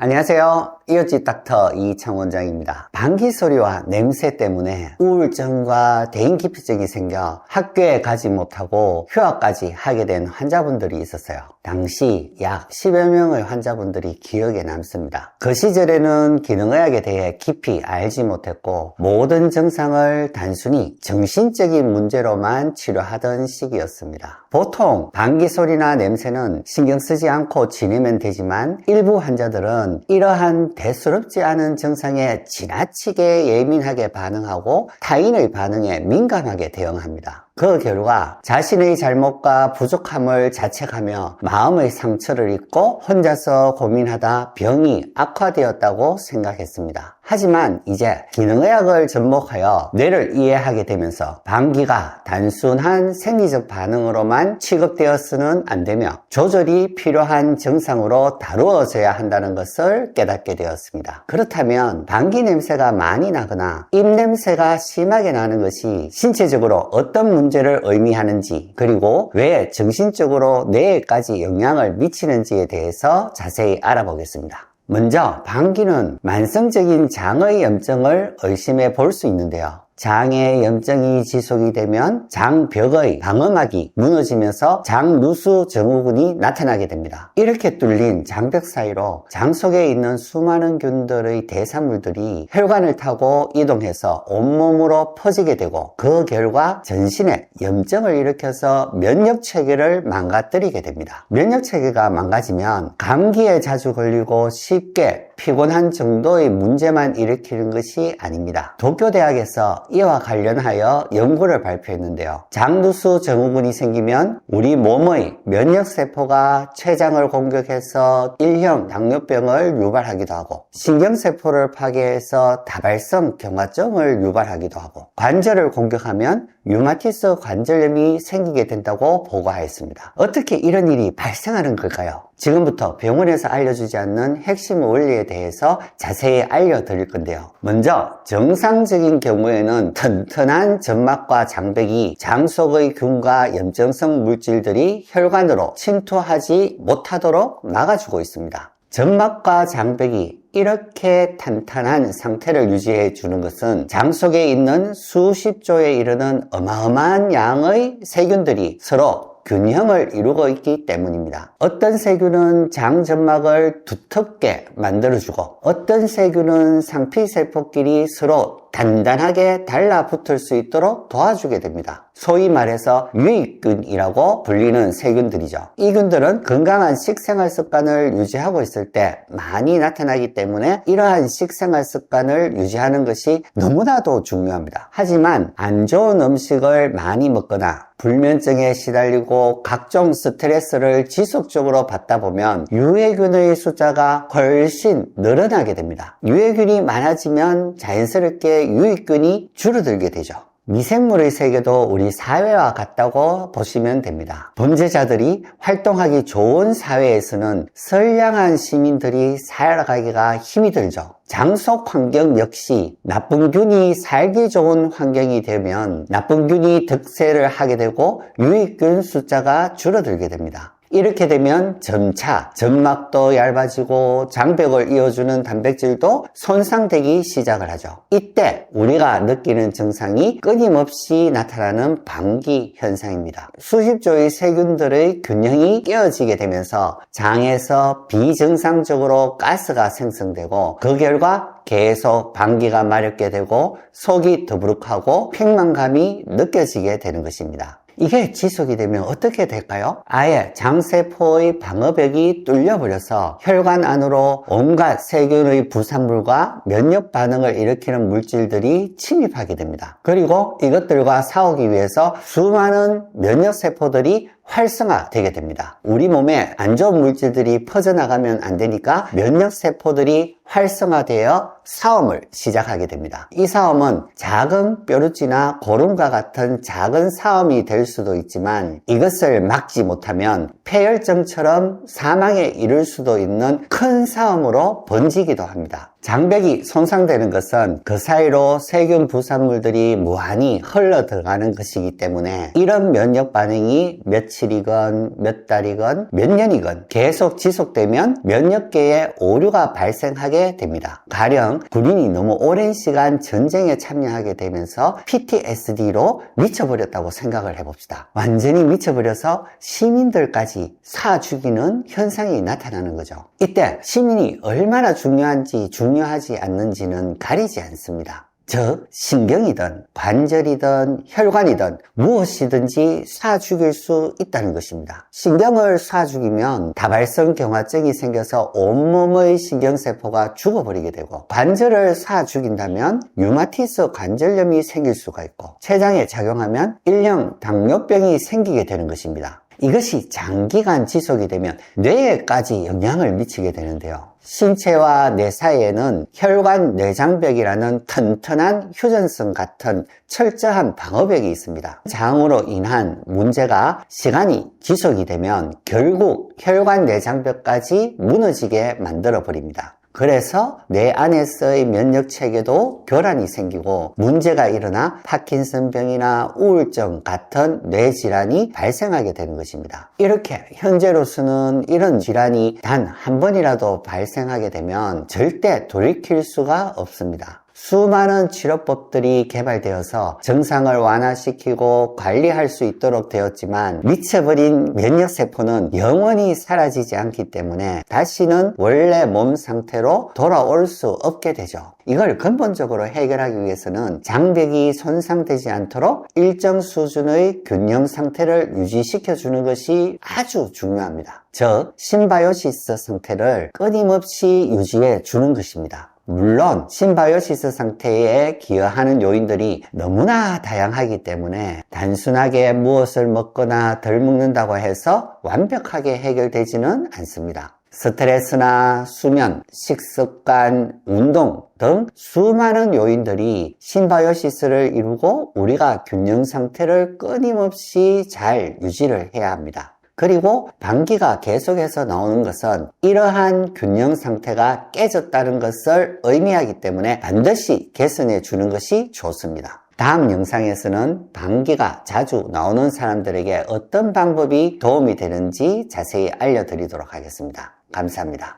안녕하세요. 이어지 닥터 이창원장입니다. 방귀 소리와 냄새 때문에 우울증과 대인기피증이 생겨 학교에 가지 못하고 휴학까지 하게 된 환자분들이 있었어요. 당시 약 10여 명의 환자분들이 기억에 남습니다. 그 시절에는 기능의학에 대해 깊이 알지 못했고 모든 증상을 단순히 정신적인 문제로만 치료하던 시기였습니다. 보통 방귀 소리나 냄새는 신경 쓰지 않고 지내면 되지만 일부 환자들은 이러한 대수롭지 않은 증상에 지나치게 예민하게 반응하고 타인의 반응에 민감하게 대응합니다. 그 결과 자신의 잘못과 부족함을 자책하며 마음의 상처를 입고 혼자서 고민하다 병이 악화되었다고 생각했습니다. 하지만 이제 기능의학을 접목하여 뇌를 이해하게 되면서 방귀가 단순한 생리적 반응으로만 취급되어서는 안 되며 조절이 필요한 증상으로 다루어져야 한다는 것을 깨닫게 되었습니다. 그렇다면 방귀 냄새가 많이 나거나 입 냄새가 심하게 나는 것이 신체적으로 어떤 문제를 의미하는지 그리고 왜 정신적으로 뇌에까지 영향을 미치는지에 대해서 자세히 알아보겠습니다. 먼저 방귀는 만성적인 장의 염증을 의심해 볼 수 있는데요. 장의 염증이 지속이 되면 장벽의 방어막이 무너지면서 장누수 증후군이 나타나게 됩니다. 이렇게 뚫린 장벽 사이로 장 속에 있는 수많은 균들의 대사물들이 혈관을 타고 이동해서 온몸으로 퍼지게 되고 그 결과 전신에 염증을 일으켜서 면역 체계를 망가뜨리게 됩니다. 면역 체계가 망가지면 감기에 자주 걸리고 쉽게 피곤한 정도의 문제만 일으키는 것이 아닙니다. 도쿄 대학에서 이와 관련하여 연구를 발표했는데요. 장누수 증후군이 생기면 우리 몸의 면역세포가 췌장을 공격해서 1형 당뇨병을 유발하기도 하고 신경세포를 파괴해서 다발성 경화증을 유발하기도 하고 관절을 공격하면 류마티스 관절염이 생기게 된다고 보고하였습니다. 어떻게 이런 일이 발생하는 걸까요? 지금부터 병원에서 알려주지 않는 핵심 원리에 대해서 자세히 알려드릴 건데요. 먼저 정상적인 경우에는 튼튼한 점막과 장벽이 장 속의 균과 염증성 물질들이 혈관으로 침투하지 못하도록 막아주고 있습니다. 점막과 장벽이 이렇게 탄탄한 상태를 유지해 주는 것은 장 속에 있는 수십 조에 이르는 어마어마한 양의 세균들이 서로 균형을 이루고 있기 때문입니다. 어떤 세균은 장 점막을 두텁게 만들어주고 어떤 세균은 상피세포끼리 서로 단단하게 달라붙을 수 있도록 도와주게 됩니다. 소위 말해서 유익균이라고 불리는 세균들이죠. 이 균들은 건강한 식생활 습관을 유지하고 있을 때 많이 나타나기 때문에 이러한 식생활 습관을 유지하는 것이 너무나도 중요합니다. 하지만 안 좋은 음식을 많이 먹거나 불면증에 시달리고 각종 스트레스를 지속적으로 받다 보면 유해균의 숫자가 훨씬 늘어나게 됩니다. 유해균이 많아지면 자연스럽게 유익균이 줄어들게 되죠. 미생물의 세계도 우리 사회와 같다고 보시면 됩니다. 범죄자들이 활동하기 좋은 사회에서는 선량한 시민들이 살아가기가 힘이 들죠. 장속 환경 역시 나쁜 균이 살기 좋은 환경이 되면 나쁜 균이 득세를 하게 되고 유익균 숫자가 줄어들게 됩니다. 이렇게 되면 점차 점막도 얇아지고 장벽을 이어주는 단백질도 손상되기 시작을 하죠. 이때 우리가 느끼는 증상이 끊임없이 나타나는 방귀 현상입니다. 수십 조의 세균들의 균형이 깨어지게 되면서 장에서 비정상적으로 가스가 생성되고 그 결과 계속 방귀가 마렵게 되고 속이 더부룩하고 팽만감이 느껴지게 되는 것입니다. 이게 지속이 되면 어떻게 될까요? 아예 장세포의 방어벽이 뚫려버려서 혈관 안으로 온갖 세균의 부산물과 면역 반응을 일으키는 물질들이 침입하게 됩니다. 그리고 이것들과 싸우기 위해서 수많은 면역 세포들이 활성화되게 됩니다. 우리 몸에 안 좋은 물질들이 퍼져나가면 안 되니까 면역 세포들이 활성화되어 싸움을 시작하게 됩니다. 이 싸움은 작은 뾰루지나 고름과 같은 작은 싸움이 될 수도 있지만 이것을 막지 못하면 폐혈증처럼 사망에 이를 수도 있는 큰 싸움으로 번지기도 합니다. 장벽이 손상되는 것은 그 사이로 세균 부산물들이 무한히 흘러 들어가는 것이기 때문에 이런 면역 반응이 며칠이건 몇 달이건 몇 년이건 계속 지속되면 면역계에 오류가 발생하게 됩니다. 가령 군인이 너무 오랜 시간 전쟁에 참여하게 되면서 PTSD로 미쳐버렸다고 생각을 해봅시다. 완전히 미쳐버려서 시민들까지 사 죽이는 현상이 나타나는 거죠. 이때 시민이 얼마나 중요한지 중요 하지 않는지는 가리지 않습니다. 즉 신경이든 관절이든 혈관이든 무엇이든지 쏴 죽일 수 있다는 것입니다. 신경을 쏴 죽이면 다발성 경화증이 생겨서 온몸의 신경세포가 죽어버리게 되고 관절을 쏴 죽인다면 유마티스 관절염이 생길 수가 있고 췌장에 작용하면 일형 당뇨병이 생기게 되는 것입니다. 이것이 장기간 지속이 되면 뇌에까지 영향을 미치게 되는데요. 신체와 뇌 사이에는 혈관 내장벽이라는 튼튼한 휴전성 같은 철저한 방어벽이 있습니다. 장으로 인한 문제가 시간이 지속이 되면 결국 혈관 내장벽까지 무너지게 만들어 버립니다. 그래서 뇌 안에서의 면역 체계도 교란이 생기고 문제가 일어나 파킨슨병이나 우울증 같은 뇌 질환이 발생하게 되는 것입니다. 이렇게 현재로서는 이런 질환이 단 한 번이라도 발생하게 되면 절대 돌이킬 수가 없습니다. 수많은 치료법들이 개발되어서 증상을 완화시키고 관리할 수 있도록 되었지만 미쳐버린 면역세포는 영원히 사라지지 않기 때문에 다시는 원래 몸 상태로 돌아올 수 없게 되죠. 이걸 근본적으로 해결하기 위해서는 장벽이 손상되지 않도록 일정 수준의 균형 상태를 유지시켜 주는 것이 아주 중요합니다. 즉, 심바이오시스 상태를 끊임없이 유지해 주는 것입니다. 물론 심바이오시스 상태에 기여하는 요인들이 너무나 다양하기 때문에 단순하게 무엇을 먹거나 덜 먹는다고 해서 완벽하게 해결되지는 않습니다. 스트레스나 수면, 식습관, 운동 등 수많은 요인들이 심바이오시스를 이루고 우리가 균형 상태를 끊임없이 잘 유지를 해야 합니다. 그리고 방귀가 계속해서 나오는 것은 이러한 균형 상태가 깨졌다는 것을 의미하기 때문에 반드시 개선해 주는 것이 좋습니다. 다음 영상에서는 방귀가 자주 나오는 사람들에게 어떤 방법이 도움이 되는지 자세히 알려드리도록 하겠습니다. 감사합니다.